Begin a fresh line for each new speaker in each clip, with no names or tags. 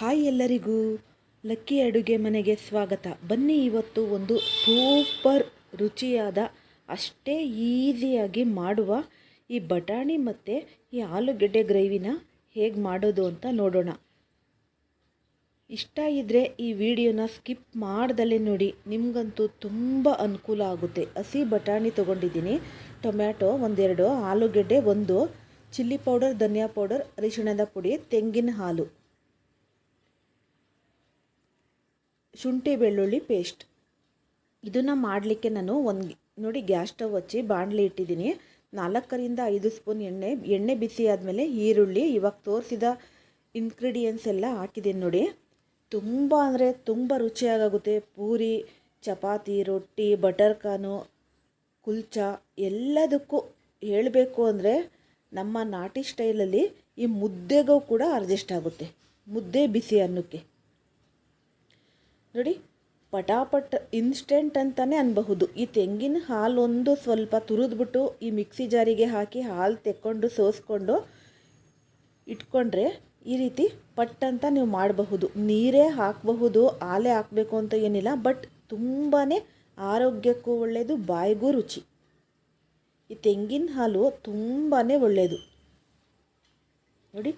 Hi ಎಲ್ಲರಿಗೂ. Lucky ಅಡುಗೆ ಮನೆಗೆ ಸ್ವಾಗತ. ಬನ್ನಿ ಇವತ್ತು ಒಂದು ಸೂಪರ್ ರುಚಿಯಾದ, ಅಷ್ಟೇ ಈಸಿಯಾಗಿ ಮಾಡುವ ಈ ಬಟಾಣಿ ಮತ್ತು ಈ ಆಲೂಗೆಡ್ಡೆ ಗ್ರೇವಿನ ಹೇಗೆ ಮಾಡೋದು ಅಂತ ನೋಡೋಣ. ಇಷ್ಟ ಇದ್ದರೆ ಈ ವಿಡಿಯೋನ ಸ್ಕಿಪ್ ಮಾಡ್ದಲೇ ನೋಡಿ. ನಿಮಗಂತೂ ತುಂಬ ಅನುಕೂಲ ಆಗುತ್ತೆ. ಹಸಿ ಬಟಾಣಿ ತೊಗೊಂಡಿದ್ದೀನಿ. ಟೊಮ್ಯಾಟೊ ಒಂದೆರಡು, ಆಲೂಗೆಡ್ಡೆ ಒಂದು, ಚಿಲ್ಲಿ ಪೌಡರ್, ಧನಿಯಾ ಪೌಡರ್, ಅರಿಶಿಣದ ಪುಡಿ, ತೆಂಗಿನ ಹಾಲು. ಶುಂಠಿ ಬೆಳ್ಳುಳ್ಳಿ ಪೇಸ್ಟ್ ಇದನ್ನು ಮಾಡಲಿಕ್ಕೆ ನಾನು ಒಂದು ನೋಡಿ ಗ್ಯಾಸ್ ಸ್ಟವ್ ಹಚ್ಚಿ ಬಾಣಲಿ ಇಟ್ಟಿದ್ದೀನಿ. ನಾಲ್ಕರಿಂದ ಐದು ಸ್ಪೂನ್ ಎಣ್ಣೆ ಎಣ್ಣೆ ಬಿಸಿ ಆದಮೇಲೆ ಈರುಳ್ಳಿ, ಇವಾಗ ತೋರಿಸಿದ ಇನ್ಗ್ರೀಡಿಯೆಂಟ್ಸ್ ಎಲ್ಲ ಹಾಕಿದ್ದೀನಿ ನೋಡಿ. ತುಂಬ ಅಂದರೆ ತುಂಬ ರುಚಿಯಾಗುತ್ತೆ ಪೂರಿ, ಚಪಾತಿ, ರೊಟ್ಟಿ ಬಟರ್ ಕಾನು ಕುಲ್ಚಾ ಎಲ್ಲದಕ್ಕೂ ಹೇಳಬೇಕು ಅಂದರೆ ನಮ್ಮ ನಾಟಿ ಸ್ಟೈಲಲ್ಲಿ ಈ ಮುದ್ದೆಗೂ ಕೂಡ ಅಡ್ಜಸ್ಟ್ ಆಗುತ್ತೆ. ಮುದ್ದೆ ಬಿಸಿ ಅನ್ನಕ್ಕೆ. ನೋಡಿ, ಪಟಾಪಟ್ ಇನ್ಸ್ಟೆಂಟ್ ಅಂತಲೇ ಅನ್ಬಹುದು. ಈ ತೆಂಗಿನ ಹಾಲು ಒಂದು ಸ್ವಲ್ಪ ತುರಿದ್ಬಿಟ್ಟು ಈ ಮಿಕ್ಸಿ ಜಾರಿಗೆ ಹಾಕಿ ಹಾಲು ತೆಕ್ಕೊಂಡು ಸೋಸ್ಕೊಂಡು ಇಟ್ಕೊಂಡ್ರೆ ಈ ರೀತಿ ಪಟ್ ಅಂತ ನೀವು ಮಾಡಬಹುದು. ನೀರೇ ಹಾಕಬಹುದು ಹಾಲೇ ಹಾಕಬೇಕು ಅಂತ ಏನಿಲ್ಲ, ಬಟ್ ತುಂಬಾ ಆರೋಗ್ಯಕ್ಕೂ ಒಳ್ಳೆಯದು ಬಾಯಿಗೂ ರುಚಿ. ಈ ತೆಂಗಿನ ಹಾಲು ತುಂಬಾ ಒಳ್ಳೆಯದು ನೋಡಿ,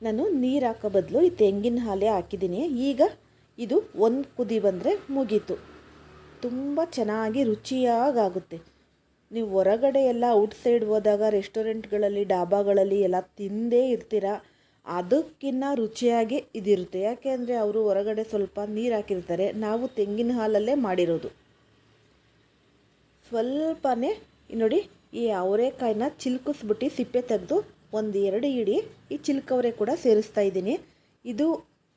ನಾನು ನೀರು ಹಾಕೋ ಬದಲು ಈ ತೆಂಗಿನ ಹಾಲೇ ಹಾಕಿದ್ದೀನಿ. ಈಗ ಇದು ಒಂದು ಕುದಿ ಬಂದರೆ ಮುಗೀತು. ತುಂಬ ಚೆನ್ನಾಗಿ ರುಚಿಯಾಗುತ್ತೆ ನೀವು ಹೊರಗಡೆ ಎಲ್ಲ ಔಟ್ಸೈಡ್ ಹೋದಾಗ ರೆಸ್ಟೋರೆಂಟ್ಗಳಲ್ಲಿ, ಡಾಬಾಗಳಲ್ಲಿ ಎಲ್ಲ ತಿಂದೇ ಇರ್ತೀರ? ಅದಕ್ಕಿಂತ ರುಚಿಯಾಗಿ ಇದಿರುತ್ತೆ. ಯಾಕೆ ಅಂದರೆ ಅವರು ಹೊರಗಡೆ ಸ್ವಲ್ಪ ನೀರು ಹಾಕಿರ್ತಾರೆ. ನಾವು ತೆಂಗಿನ ಹಾಲಲ್ಲೇ ಮಾಡಿರೋದು. ಸ್ವಲ್ಪನೇ ನೋಡಿ, ಈ ಅವರೆಕಾಯಿನ ಚಿಲ್ಕಿಸ್ಬಿಟ್ಟು ಸಿಪ್ಪೆ ತೆಗೆದು ಒಂದು ಎರಡು ಇಡಿ ಈ ಚಿಲ್ಕವರೆ ಕೂಡ ಸೇರಿಸ್ತಾ ಇದ್ದೀನಿ. ಇದು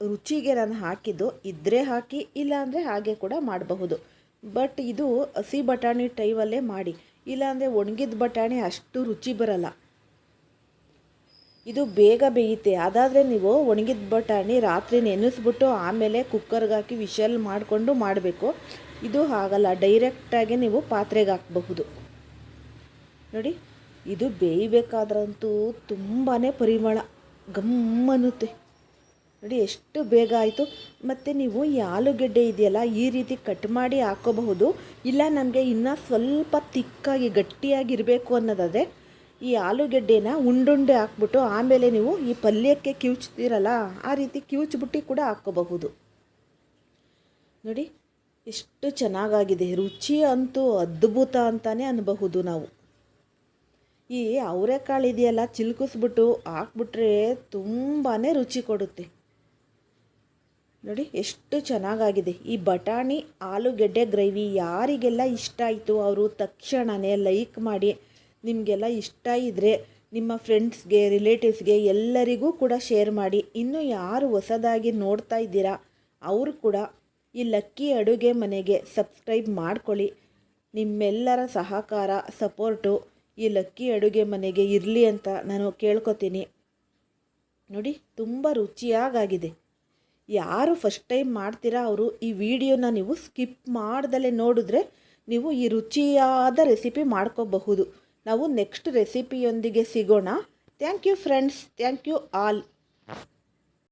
ರುಚಿಗೆ ನಾನು ಹಾಕಿದ್ದು ಇದ್ದರೆ ಹಾಕಿ, ಇಲ್ಲಾಂದರೆ ಹಾಗೆ ಕೂಡ ಮಾಡಬಹುದು. ಬಟ್ ಇದು ಹಸಿ ಬಟಾಣಿ ಟೈವಲ್ಲೇ ಮಾಡಿ. ಇಲ್ಲಾಂದರೆ ಒಣಗಿದ ಬಟಾಣಿ ಅಷ್ಟು ರುಚಿ ಬರಲ್ಲ. ಇದು ಬೇಗ ಬೇಯುತ್ತೆ. ಅದಾದರೆ ನೀವು ಒಣಗಿದ ಬಟಾಣಿ ರಾತ್ರಿ ನೆನೆಸ್ಬಿಟ್ಟು ಆಮೇಲೆ ಕುಕ್ಕರ್ಗೆ ಹಾಕಿ ವಿಷಲ್ ಮಾಡಿಕೊಂಡು ಮಾಡಬೇಕು. ಇದು ಹಾಗಲ್ಲ ಡೈರೆಕ್ಟಾಗಿ ನೀವು ಪಾತ್ರೆಗೆ ಹಾಕಬಹುದು. ನೋಡಿ, ಇದು ಬೇಯಬೇಕಾದ್ರಂತೂ ತುಂಬಾ ಪರಿಮಳ. ಗಮ್ಮನ್ನುತ್ತೆ ನೋಡಿ, ಎಷ್ಟು ಬೇಗ ಆಯಿತು. ಮತ್ತು ನೀವು ಈ ಆಲೂಗೆಡ್ಡೆ ಇದೆಯಲ್ಲ, ಈ ರೀತಿ ಕಟ್ ಮಾಡಿ ಹಾಕೋಬಹುದು. ಇಲ್ಲ, ನಮಗೆ ಇನ್ನೂ ಸ್ವಲ್ಪ ತಿಕ್ಕಾಗಿ, ಗಟ್ಟಿಯಾಗಿರಬೇಕು ಅನ್ನೋದಾದರೆ, ಈ ಆಲೂಗೆಡ್ಡೆನ ಉಂಡುಂಡೆ ಹಾಕ್ಬಿಟ್ಟು, ಆಮೇಲೆ ನೀವು ಈ ಪಲ್ಯಕ್ಕೆ ಕಿವುಚ್ತೀರಲ್ಲ, ಆ ರೀತಿ ಕಿವುಚ್ಬಿಟ್ಟು ಕೂಡ ಹಾಕೋಬಹುದು. ನೋಡಿ, ಎಷ್ಟು ಚೆನ್ನಾಗಾಗಿದೆ. ರುಚಿ ಅಂತೂ ಅದ್ಭುತ ಅಂತಲೇ ಅನ್ಬಹುದು ನಾವು. ಈ ಅವರೆಕಾಳು ಇದೆಯಲ್ಲ, ಚಿಲ್ಕಿಸ್ಬಿಟ್ಟು ಹಾಕ್ಬಿಟ್ರೆ ತುಂಬಾ ರುಚಿ ಕೊಡುತ್ತೆ. ನೋಡಿ, ಎಷ್ಟು ಚೆನ್ನಾಗಾಗಿದೆ. ಈ ಬಟಾಣಿ, ಆಲೂಗೆಡ್ಡೆ ಗ್ರೇವಿ ಯಾರಿಗೆಲ್ಲ ಇಷ್ಟ ಆಯಿತು ಅವರು ತಕ್ಷಣವೇ ಲೈಕ್ ಮಾಡಿ. ನಿಮಗೆಲ್ಲ ಇಷ್ಟ ಇದ್ದರೆ ನಿಮ್ಮ ಫ್ರೆಂಡ್ಸ್ಗೆ, ರಿಲೇಟಿವ್ಸ್ಗೆ ಎಲ್ಲರಿಗೂ ಕೂಡ ಶೇರ್ ಮಾಡಿ. ಇನ್ನು ಯಾರು ಹೊಸದಾಗಿ ನೋಡ್ತಾ ಇದ್ದೀರಾ, ಅವರು ಕೂಡ ಈ ಲಕ್ಕಿ ಅಡುಗೆ ಮನೆಗೆ ಸಬ್ಸ್ಕ್ರೈಬ್ ಮಾಡ್ಕೊಳ್ಳಿ. ನಿಮ್ಮೆಲ್ಲರ ಸಹಕಾರ, ಸಪೋರ್ಟು ಈ ಲಕ್ಕಿ ಅಡುಗೆ ಮನೆಗೆ ಇರಲಿ ಅಂತ ನಾನು ಕೇಳ್ಕೊತೀನಿ. ನೋಡಿ, ತುಂಬ ರುಚಿಯಾಗಾಗಿದೆ. ಯಾರು ಫಸ್ಟ್ ಟೈಮ್ ಮಾಡ್ತೀರಾ ಅವರು, ಈ ವಿಡಿಯೋನ ನೀವು ಸ್ಕಿಪ್ ಮಾಡ್ದಲೇ ನೋಡಿದ್ರೆ ನೀವು ಈ ರುಚಿಯಾದ ರೆಸಿಪಿ ಮಾಡ್ಕೋಬಹುದು. ನಾವು ನೆಕ್ಸ್ಟ್ ರೆಸಿಪಿಯೊಂದಿಗೆ ಸಿಗೋಣ. Thank you friends thank you all